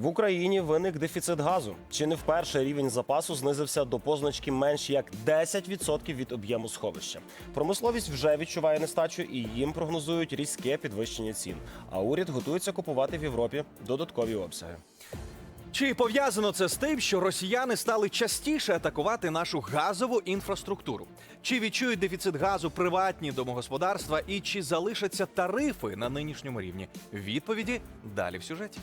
В Україні виник дефіцит газу. Чи не вперше рівень запасу знизився до позначки менш як 10% від об'єму сховища. Промисловість вже відчуває нестачу і їм прогнозують різке підвищення цін. А уряд готується купувати в Європі додаткові обсяги. Чи пов'язано це з тим, що росіяни стали частіше атакувати нашу газову інфраструктуру? Чи відчують дефіцит газу приватні домогосподарства і чи залишаться тарифи на нинішньому рівні? Відповіді далі в сюжеті.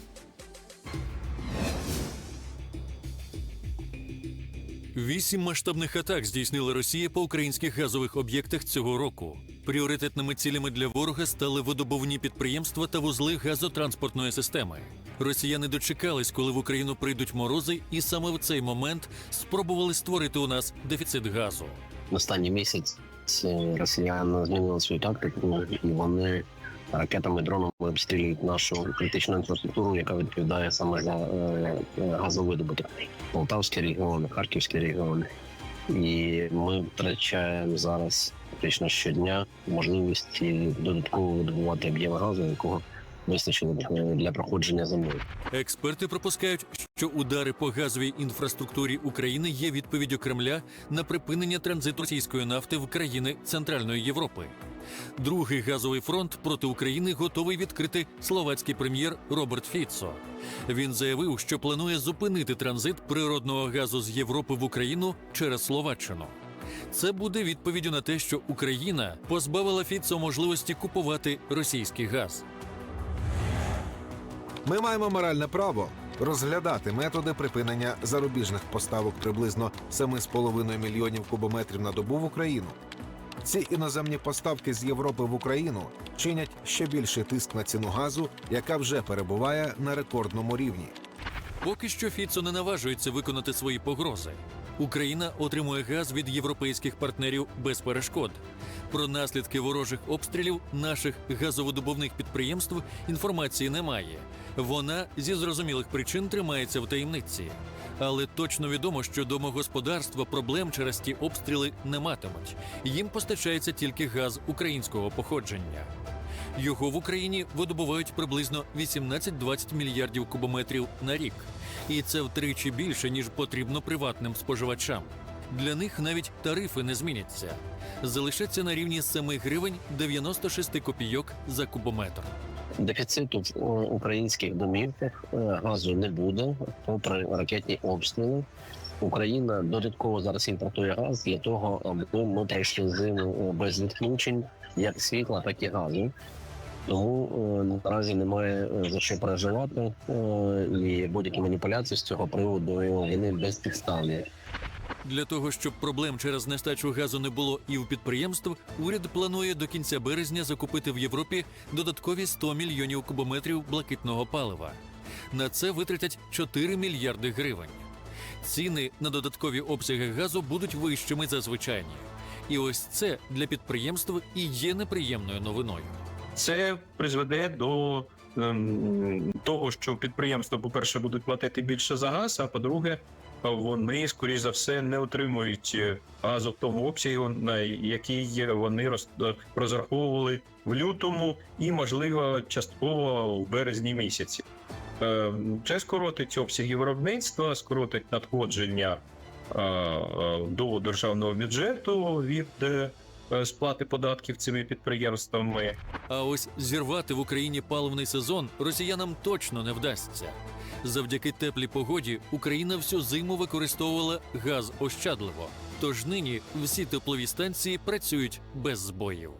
Вісім масштабних атак здійснила Росія по українських газових об'єктах цього року. Пріоритетними цілями для ворога стали видобувні підприємства та вузли газотранспортної системи. Росіяни дочекались, коли в Україну прийдуть морози, і саме в цей момент спробували створити у нас дефіцит газу. останній місяць росіяни змінили свою тактику, і вони ракетами дронами обстрілюють нашу критичну інфраструктуру, яка відповідає саме за е, е, газовидобуток. Полтавський регіон, Харківський регіон. І ми втрачаємо зараз практично щодня можливості додатково видобувати об'єм газу, якого вистачило б для проходження зимою. Експерти пропускають, що удари по газовій інфраструктурі України є відповіддю Кремля на припинення транзиту російської нафти в країни Центральної Європи. Другий газовий фронт проти України готовий відкрити словацький прем'єр Роберт Фіцо. Він заявив, що планує зупинити транзит природного газу з Європи в Україну через Словаччину. Це буде відповіддю на те, що Україна позбавила Фіцо можливості купувати російський газ. Ми маємо моральне право розглядати методи припинення зарубіжних поставок приблизно 7,5 мільйонів кубометрів на добу в Україну. Ці іноземні поставки з Європи в Україну чинять ще більший тиск на ціну газу, яка вже перебуває на рекордному рівні. Поки що Фіцо не наважується виконати свої погрози. Україна отримує газ від європейських партнерів без перешкод. Про наслідки ворожих обстрілів наших газовидобувних підприємств інформації немає. Вона зі зрозумілих причин тримається в таємниці. Але точно відомо, що домогосподарства проблем через ті обстріли не матимуть. Їм постачається тільки газ українського походження. Його в Україні видобувають приблизно 18-20 мільярдів кубометрів на рік, і це втричі більше ніж потрібно приватним споживачам. Для них навіть тарифи не зміняться. Залишаться на рівні 7 гривень 96 копійок за кубометр. Дефіциту в українських домівках е, газу не буде, попри ракетні обстріли. Україна додатково зараз імпортує газ для того, аби ми пройшли зиму е, без відключень як світла, так і газу. Тому е, наразі немає е, за що переживати, е, і будь-які маніпуляції з цього приводу вони безпідставні. Для того, щоб проблем через нестачу газу не було і у підприємств, уряд планує до кінця березня закупити в Європі додаткові 100 мільйонів кубометрів блакитного палива. На це витратять 4 мільярди гривень. Ціни на додаткові обсяги газу будуть вищими за звичайні. І ось це для підприємств і є неприємною новиною. Це призведе до ем, того, що підприємства, по-перше, будуть платити більше за газ, а по-друге, вони, скоріш за все, не отримують е, газу в тому обсязі, на який вони роз- розраховували в лютому і, можливо, частково в березні місяці. Е, Це скоротить обсяги виробництва, скоротить надходження е, е, до державного бюджету від е, сплати податків цими підприємствами. А ось зірвати в Україні паливний сезон росіянам точно не вдасться. Завдяки теплій погоді Україна всю зиму використовувала газ ощадливо. Тож нині всі теплові станції працюють без збоїв.